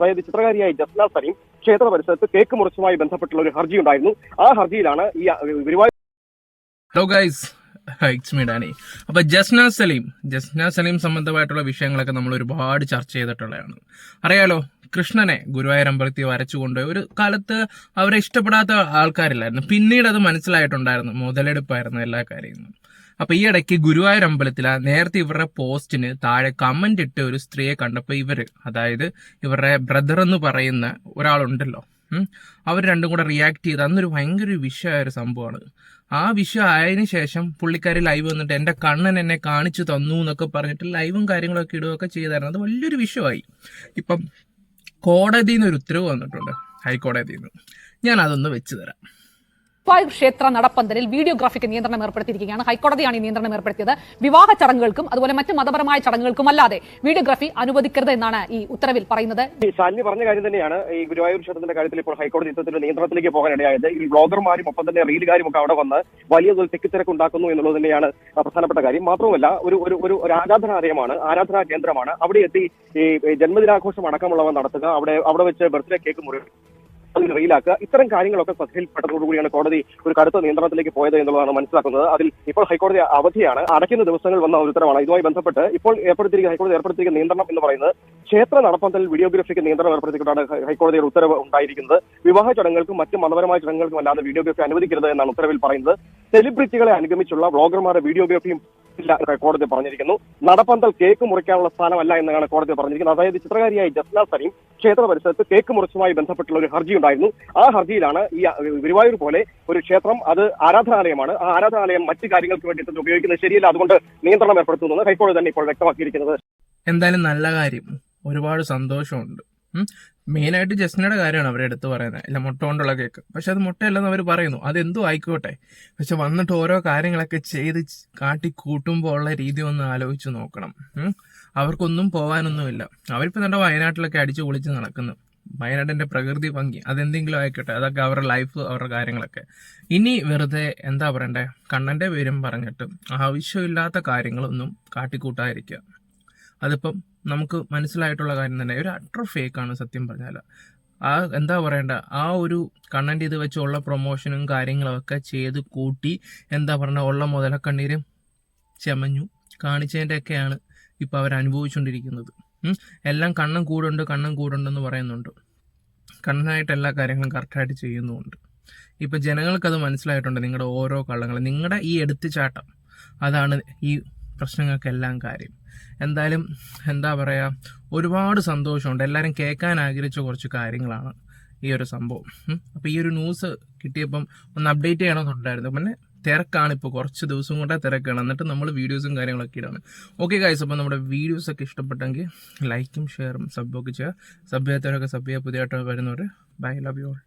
അതായത് ചിത്രകാരിയായ ജസ്ന സലീം ക്ഷേത്ര പരിസരത്ത് കേക്ക് മുറിച്ചുമായി ബന്ധപ്പെട്ടുള്ള ഒരു ഹർജി ഉണ്ടായിരുന്നു. ആ ഹർജിയിലാണ് ഈ Guruvayur hello guys it's me Dani അപ്പൊ ജസ്ന സലീം ജസ്ന സലീം സംബന്ധമായിട്ടുള്ള വിഷയങ്ങളൊക്കെ നമ്മൾ ഒരുപാട് ചർച്ച ചെയ്തിട്ടുള്ളതാണ്. അറിയാലോ കൃഷ്ണനെ ഗുരുവായൂർ അമ്പലത്തിൽ വരച്ചുകൊണ്ട് ഒരു കാലത്ത് അവരെ ഇഷ്ടപ്പെടാത്ത ആൾക്കാരില്ലായിരുന്നു. പിന്നീട് അത് മനസ്സിലായിട്ടുണ്ടായിരുന്നു. മുതലെടുപ്പായിരുന്നു എല്ലാ കാര്യങ്ങളും. അപ്പൊ ഈ ഇടയ്ക്ക് ഗുരുവായൂർ അമ്പലത്തിൽ നേരത്തെ ഇവരുടെ പോസ്റ്റിന് താഴെ കമന്റ് ഇട്ട ഒരു സ്ത്രീയെ കണ്ടപ്പോൾ ഇവർ അതായത് ഇവരുടെ ബ്രദർ എന്ന് പറയുന്ന ഒരാളുണ്ടല്ലോ. അവർ രണ്ടും കൂടെ റിയാക്ട് ചെയ്ത് അന്നൊരു ഭയങ്കര ഒരു വിഷയമായ ഒരു സംഭവമാണ്. ആ വിഷയം ആയതിനു ശേഷം പുള്ളിക്കാരി ലൈവ് വന്നിട്ട് എന്റെ കണ്ണൻ എന്നെ കാണിച്ചു തന്നു എന്നൊക്കെ പറഞ്ഞിട്ട് ലൈവും കാര്യങ്ങളൊക്കെ ഇടുകയൊക്കെ ചെയ്തായിരുന്നു. അത് വലിയൊരു വിഷയമായി. ഇപ്പം കോടതിയിൽ നിന്ന് ഒരു ഉത്തരവ് വന്നിട്ടുണ്ട്. ഹൈക്കോടതിയിൽ നിന്ന് ഞാൻ അതൊന്ന് വെച്ച് തരാം. ഗുരുവായൂർ ക്ഷേത്ര നടപ്പന്തലിൽ വീഡിയോഗ്രാഫിക്ക് നിയന്ത്രണം ഏർപ്പെടുത്തിയിരിക്കുകയാണ്. ഹൈക്കോടതിയാണ് ഈ നിയന്ത്രണം ഏർപ്പെടുത്തിയത്. വിവാഹ ചടങ്ങുകൾക്കും അതുപോലെ മറ്റ് മതപരമായ ചടങ്ങുകൾക്കും അല്ലാതെ വീഡിയോഗ്രാഫി അനുവദിക്കരുത് എന്നാണ് ഈ ഉത്തരവിൽ പറയുന്നത്. ശാലിനി പറഞ്ഞ കാര്യം തന്നെയാണ്. ഈ ഗുരുവായൂർ ക്ഷേത്രത്തിന്റെ കാര്യത്തിൽ ഇപ്പോൾ ഹൈക്കോടതി ഇത്തരത്തിലുള്ള നിയന്ത്രണത്തിലേക്ക് പോകാൻ ഇടയായത്. ഈ ബ്ലോഗർമാരും ഒപ്പം തന്നെ റീലുകാരും ഒക്കെ അവിടെ വന്ന് വലിയ തെക്കിത്തിരക്ക് ഉണ്ടാക്കുന്നു എന്നുള്ളത് തന്നെയാണ് പ്രധാനപ്പെട്ട കാര്യം. മാത്രമല്ല ഒരു ഒരു ഒരു ആരാധനാലയമാണ് ആരാധനാ കേന്ദ്രമാണ്. അവിടെ എത്തി ഈ ജന്മദിനാഘോഷം അടക്കമുള്ളവ നടത്തുക. അവിടെ അവിടെ വെച്ച് ബർത്ത്ഡേ കേക്ക് മുറി അതിൽ റീലാക്കുക. ഇത്തരം കാര്യങ്ങളൊക്കെ ശ്രദ്ധയിൽപ്പെട്ടതോടുകൂടിയാണ് കോടതി ഒരു കടുത്ത നിയന്ത്രണത്തിലേക്ക് പോയത് എന്നുള്ളതാണ് മനസ്സിലാക്കുന്നത്. അതിൽ ഇപ്പോൾ ഹൈക്കോടതി അവധിയാണ്. അടയ്ക്കുന്ന ദിവസങ്ങൾ വന്ന ഒരു ഉത്തരവാണ്. ഇതുമായി ബന്ധപ്പെട്ട് ഇപ്പോൾ ഏർപ്പെടുത്തിയിരിക്കുന്ന ഹൈക്കോടതി ഏർപ്പെടുത്തിയിരിക്കുന്ന നിയന്ത്രണം എന്ന് പറയുന്നത് ക്ഷേത്ര നടപ്പന്തൽ വീഡിയോഗ്രാഫിക്ക് നിയന്ത്രണം ഏർപ്പെടുത്തിക്കൊണ്ടാണ് ഹൈക്കോടതിയുടെ ഉത്തരവ് ഉണ്ടായിരിക്കുന്നത്. വിവാഹ ചടങ്ങുകൾക്കും മറ്റ് മതപരമായ ചടങ്ങുകൾക്കും അല്ലാതെ വീഡിയോഗ്രാഫി അനുവദിക്കരുത് എന്നാണ് ഉത്തരവിൽ പറയുന്നത്. സെലിബ്രിറ്റികളെ അനുഗമിച്ചുള്ള വ്ളോഗർമാരുടെ വീഡിയോഗ്രാഫിയും ഇല്ല കോടതി പറഞ്ഞിരിക്കുന്നു. നടപ്പന്തൽ കേക്ക് മുറിക്കാനുള്ള സ്ഥലമല്ല എന്നാണ് കോടതി പറഞ്ഞിരിക്കുന്നത്. അതായത് ചിത്രകാരിയായ ജസ്ന സലീം ക്ഷേത്ര പരിസരത്ത് കേക്ക് മുറിച്ചുമായി ബന്ധപ്പെട്ടുള്ള ഒരു ഹർജി ഉണ്ടായിരുന്നു ആ ഹർജിയിലാണ് ഈ ഗുരുവായൂർ പോലെ ഒരു ക്ഷേത്രം അത് ആരാധനാലയമാണ്. ആ ആരാധനാലയം മറ്റു കാര്യങ്ങൾക്ക് വേണ്ടി ഉപയോഗിക്കുന്നത് ശരിയല്ല. അതുകൊണ്ട് നിയന്ത്രണം ഏർപ്പെടുത്തുന്നത് ഹൈക്കോടതി തന്നെ ഇപ്പോൾ വ്യക്തമാക്കിയിരിക്കുന്നത്. എന്തായാലും നല്ല കാര്യം. ഒരുപാട് സന്തോഷമുണ്ട്. മെയിനായിട്ട് ജസ്നയുടെ കാര്യമാണ് അവരെ എടുത്തു പറയുന്നത്. അല്ല മുട്ട കൊണ്ടുള്ള കേക്ക്. പക്ഷെ അത് മുട്ടയല്ലെന്ന് അവർ പറയുന്നു. അതെന്തോ ആയിക്കോട്ടെ. പക്ഷെ വന്നിട്ട് ഓരോ കാര്യങ്ങളൊക്കെ ചെയ്ത് കാട്ടി കൂട്ടുമ്പോൾ ഉള്ള രീതി ഒന്ന് ആലോചിച്ച് നോക്കണം. അവർക്കൊന്നും പോകാനൊന്നുമില്ല അവരിപ്പോൾ നമ്മുടെ വയനാട്ടിലൊക്കെ അടിച്ചു പൊളിച്ച് നടക്കുന്നു. വയനാടിന്റെ പ്രകൃതി ഭംഗി അതെന്തെങ്കിലും ആയിക്കോട്ടെ. അതൊക്കെ അവരുടെ ലൈഫ് അവരുടെ കാര്യങ്ങളൊക്കെ. ഇനി വെറുതെ എന്താ പറയണ്ടേ? കണ്ണന്റെ പേരും പറഞ്ഞിട്ട് ആവശ്യമില്ലാത്ത കാര്യങ്ങളൊന്നും കാട്ടിക്കൂട്ടാതിരിക്കുക. അതിപ്പം നമുക്ക് മനസ്സിലായിട്ടുള്ള കാര്യം തന്നെ ഒരു അട്ര ഫേക്കാണ് സത്യം പറഞ്ഞാൽ ആ എന്താ പറയണ്ട ആ ഒരു കണ്ണന്റെ ഇത് വെച്ചുള്ള പ്രൊമോഷനും കാര്യങ്ങളൊക്കെ ചെയ്ത് കൂട്ടി എന്താ പറയുക ഉള്ള മുതലക്കണ്ണീരും ചെമഞ്ഞു കാണിച്ചതിന്റെയൊക്കെയാണ് ഇപ്പം ഇപ്പോൾ അവർ അനുഭവിച്ചുകൊണ്ടിരിക്കുന്നത്. എല്ലാം കണ്ണൻ കൂടുണ്ട് കണ്ണൻ കൂടുണ്ടെന്ന് പറയുന്നുണ്ട്. കണ്ണനായിട്ട് എല്ലാ കാര്യങ്ങളും കറക്റ്റായിട്ട് ചെയ്യുന്നുമുണ്ട്. ഇപ്പം ജനങ്ങൾക്കത് മനസ്സിലായിട്ടുണ്ട് നിങ്ങളുടെ ഓരോ കള്ളങ്ങളും നിങ്ങളുടെ ഈ എടുത്തുചാട്ടം അതാണ് ഈ പ്രശ്നങ്ങൾക്കെല്ലാം കാര്യം. എന്തായാലും എന്താ പറയുക ഒരുപാട് സന്തോഷമുണ്ട്. എല്ലാവരും കേൾക്കാൻ ആഗ്രഹിച്ച കുറച്ച് കാര്യങ്ങളാണ് ഈ ഒരു സംഭവം. അപ്പോൾ ഈ ഒരു ന്യൂസ് കിട്ടിയപ്പം ഒന്ന് അപ്ഡേറ്റ് ചെയ്യണമെന്നുണ്ടായിരുന്നു. പിന്നെ തിരക്കാണ് ഇപ്പോൾ കുറച്ച് ദിവസം കൊണ്ടേ തിരക്കാണ്. എന്നിട്ട് നമ്മൾ വീഡിയോസും കാര്യങ്ങളൊക്കെ ഇടാണ്. ഓക്കെ ഗൈസ് അപ്പോൾ നമ്മുടെ വീഡിയോസ് ഒക്കെ ഇഷ്ടപ്പെട്ടെങ്കിൽ ലൈക്കും ഷെയറും സബ്ബൊക്കെ ചെയ്യുക. സബ് ചെയ്യാത്തവരൊക്കെ സബ് ചെയ്യുക. പുതിയതായിട്ട് വരുന്നവർ ബൈ ലവ് യു ഓൾ